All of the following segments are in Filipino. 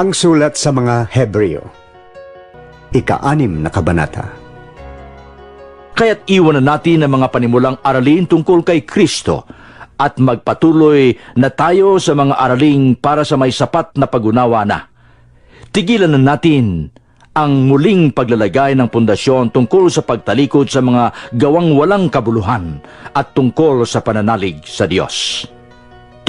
Ang sulat sa mga Hebreo. Ika-anim na kabanata. Kaya't iwanan natin ang mga panimulang aralin tungkol kay Kristo at magpatuloy na tayo sa mga araling para sa may sapat na pagunawa na. Tigilan na natin ang muling paglalagay ng pundasyon tungkol sa pagtalikod sa mga gawang walang kabuluhan at tungkol sa pananalig sa Diyos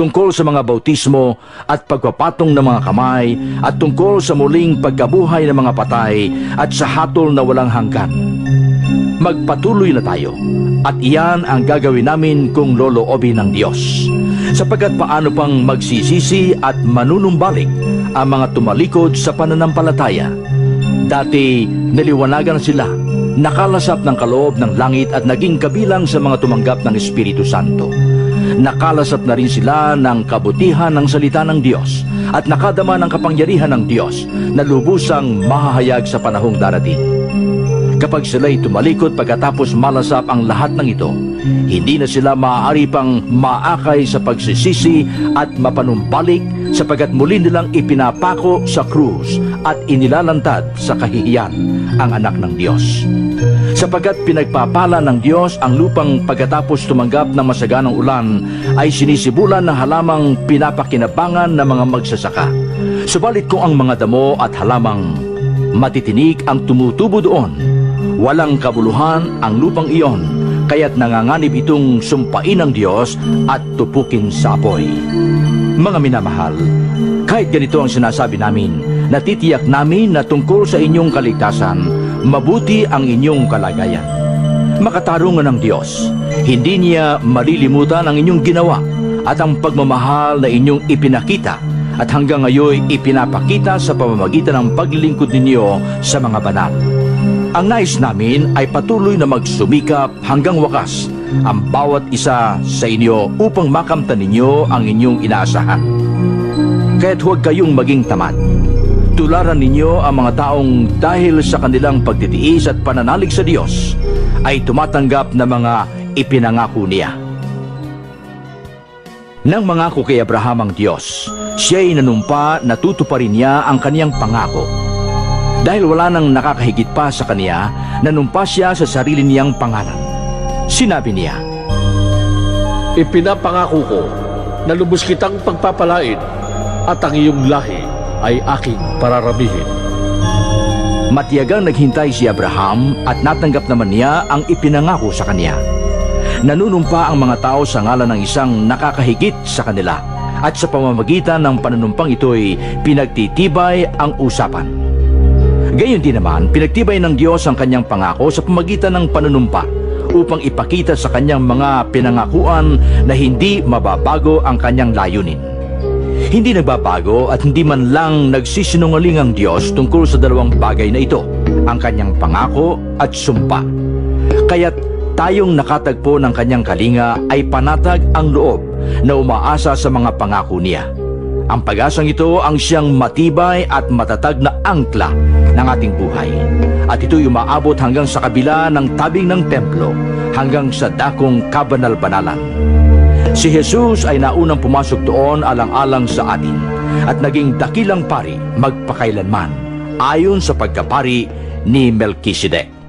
tungkol sa mga bautismo at pagpapatong ng mga kamay at tungkol sa muling pagkabuhay ng mga patay at sa hatol na walang hanggan. Magpatuloy na tayo at iyan ang gagawin namin kung loloobin ng Diyos. Sapagkat paano pang magsisisi at manunumbalik ang mga tumalikod sa pananampalataya. Dati naliwanagan sila, nakalasap ng kaloob ng langit at naging kabilang sa mga tumanggap ng Espiritu Santo nakalasap na rin sila ng kabutihan ng salita ng Diyos at nakadama ng kapangyarihan ng Diyos na lubusang mahahayag sa panahong darating. Kapag sila'y tumalikod pagkatapos malasap ang lahat ng ito, hindi na sila maaari pang maakay sa pagsisisi at mapanumbalik sapagkat muli nilang ipinapako sa krus at inilalantad sa kahihiyan ang anak ng Diyos. Sapagkat pinagpapala ng Diyos ang lupang pagkatapos tumanggap ng masaganang ulan ay sinisibulan ng halamang pinapakinabangan ng mga magsasaka. Subalit kung ang mga damo at halamang matitinig ang tumutubo doon, walang kabuluhan ang lupang iyon, kaya't nanganganib itong sumpain ng Diyos at tupukin sa apoy. Mga minamahal, kahit ganito ang sinasabi namin, natitiyak namin na tungkol sa inyong kaligtasan, mabuti ang inyong kalagayan. Makatarungan ng Diyos, hindi niya malilimutan ang inyong ginawa at ang pagmamahal na inyong ipinakita at hanggang ngayon ipinapakita sa pamamagitan ng paglilingkod ninyo sa mga banal. Ang nais namin ay patuloy na magsumikap hanggang wakas ang bawat isa sa inyo upang makamtan ninyo ang inyong inaasahan. Kaya't huwag kayong maging tamad. Tularan ninyo ang mga taong dahil sa kanilang pagtitiis at pananalig sa Diyos ay tumatanggap ng mga ipinangako niya. Nang mangako kay Abraham ang Diyos, siya'y nanumpa na tutuparin niya ang kaniyang pangako. Dahil wala nang nakakahigit pa sa kaniya, nanumpa siya sa sarili niyang pangalan. Sinabi niya, Ipinapangako ko na lubos kitang pagpapalain at ang iyong lahi ay aking pararamihin. Matiyagang naghintay si Abraham at natanggap naman niya ang ipinangako sa kanya. Nanunumpa ang mga tao sa ngalan ng isang nakakahigit sa kanila at sa pamamagitan ng panunumpang ito'y pinagtitibay ang usapan. Gayon din naman, pinagtibay ng Diyos ang kanyang pangako sa pamagitan ng panunumpa upang ipakita sa kanyang mga pinangakuan na hindi mababago ang kanyang layunin. Hindi nagbabago at hindi man lang nagsisinungaling ang Diyos tungkol sa dalawang bagay na ito, ang kanyang pangako at sumpa. Kaya't tayong nakatagpo ng kanyang kalinga ay panatag ang loob na umaasa sa mga pangako niya. Ang pag-asang ito ang siyang matibay at matatag na angkla ng ating buhay. At ito'y umaabot hanggang sa kabila ng tabing ng templo, hanggang sa dakong kabanal-banalan. Si Jesus ay naunang pumasok doon alang-alang sa atin at naging dakilang pari magpakailanman ayon sa pagkapari ni Melchizedek.